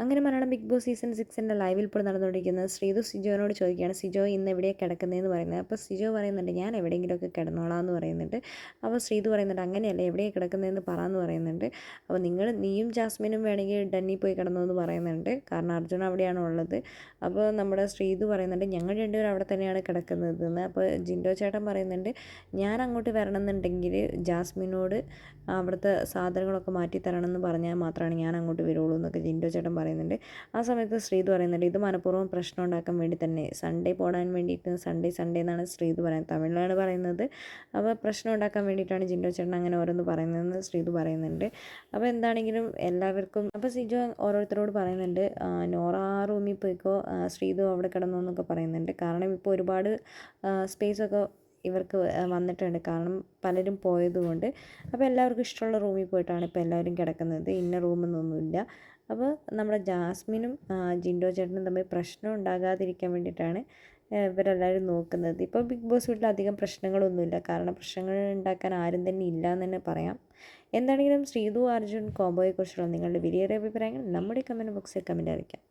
അങ്ങനെ Malayalam big Boss season സിക്സിന്റെ ലൈവിൽ ഇപ്പോൾ നടന്നുകൊണ്ടിരിക്കുന്നത് ശ്രീതു സിജോനോട് ചോദിക്കുകയാണ് സിജോ ഇന്ന് എവിടെയാണ് കിടക്കുന്നതെന്ന് പറയുന്നത്? അപ്പോൾ സിജോ പറയുന്നുണ്ട് ഞാൻ എവിടെയെങ്കിലുമൊക്കെ കിടന്നോളാം എന്ന് പറയുന്നുണ്ട്. അപ്പോൾ ശ്രീതു പറയുന്നുണ്ട് അങ്ങനെയല്ല എവിടെയാണ് കിടക്കുന്നതെന്ന് പറയാമെന്ന് പറയുന്നുണ്ട്. അപ്പോൾ നിങ്ങൾ നീയും ജാസ്മിനും വേണമെങ്കിൽ ഡന്നി പോയി കിടന്നു എന്ന് പറയുന്നുണ്ട്. കാരണം അർജുൻ അവിടെയാണ് ഉള്ളത്. അപ്പോൾ നമ്മുടെ ശ്രീതു പറയുന്നുണ്ട് ഞങ്ങൾ രണ്ടുപേരും അവിടെ തന്നെയാണ് കിടക്കുന്നത് എന്ന് അപ്പോൾ ജിൻഡോ ചേട്ടൻ പറയുന്നുണ്ട് ഞാൻ അങ്ങോട്ട് വരണം എന്നുണ്ടെങ്കിൽ ജാസ്മിനോട് അവിടുത്തെ സാധനങ്ങളൊക്കെ മാറ്റി തരണം എന്ന് പറഞ്ഞാൽ മാത്രമാണ് ഞാൻ അങ്ങോട്ട് വരുള്ളൂ എന്നൊക്കെ ജിൻഡോ ചേട്ടൻ പറയുന്നുണ്ട്. ആ സമയത്ത് ശ്രീതു പറയുന്നുണ്ട് ഇത് മനഃപൂർവം പ്രശ്നം ഉണ്ടാക്കാൻ വേണ്ടി തന്നെ. സൺഡേ പോടാൻ വേണ്ടിയിട്ട് സൺഡേ സൺഡേ എന്നാണ് ശ്രീതു പറയുന്നത്. തമിഴിലാണ് പറയുന്നത്. അപ്പോൾ പ്രശ്നം ഉണ്ടാക്കാൻ വേണ്ടിയിട്ടാണ് ജിൻഡോ ചേട്ടൻ അങ്ങനെ ഓരോന്ന് പറയുന്നതെന്ന് ശ്രീതു പറയുന്നുണ്ട്. അപ്പോൾ എന്താണെങ്കിലും എല്ലാവർക്കും അപ്പോൾ സിജു ഓരോരുത്തരോട് പറയുന്നുണ്ട് നോറ ആ റൂമിൽ പോയിക്കോ. ശ്രീതു അവിടെ കിടന്നു എന്നൊക്കെ പറയുന്നുണ്ട്. കാരണം ഇപ്പോൾ ഒരുപാട് സ്പേസൊക്കെ ഇവർക്ക് വന്നിട്ടുണ്ട്. കാരണം പലരും പോയതുകൊണ്ട്. അപ്പോൾ എല്ലാവർക്കും ഇഷ്ടമുള്ള റൂമിൽ പോയിട്ടാണ് ഇപ്പോൾ എല്ലാവരും കിടക്കുന്നത്. ഇന്ന റൂമെന്നൊന്നുമില്ല. അപ്പോൾ നമ്മുടെ ജാസ്മിനും ജിൻഡോ ചേട്ടനും തമ്മിൽ പ്രശ്നം ഉണ്ടാകാതിരിക്കാൻ വേണ്ടിയിട്ടാണ് ഇവരെല്ലാവരും നോക്കുന്നത്. ഇപ്പോൾ ബിഗ് ബോസ് വീട്ടിൽ അധികം പ്രശ്നങ്ങളൊന്നുമില്ല. കാരണം പ്രശ്നങ്ങൾ ഉണ്ടാക്കാൻ ആരും തന്നെ ഇല്ല എന്ന് തന്നെ പറയാം. എന്താണെങ്കിലും ശ്രീതു അർജുൻ കോംബോയെക്കുറിച്ചുള്ള നിങ്ങളുടെ വിലയേറിയ അഭിപ്രായങ്ങൾ നമ്മുടെ കമന്റ് ബോക്സിൽ കമന്റ് അറിയിക്കാം.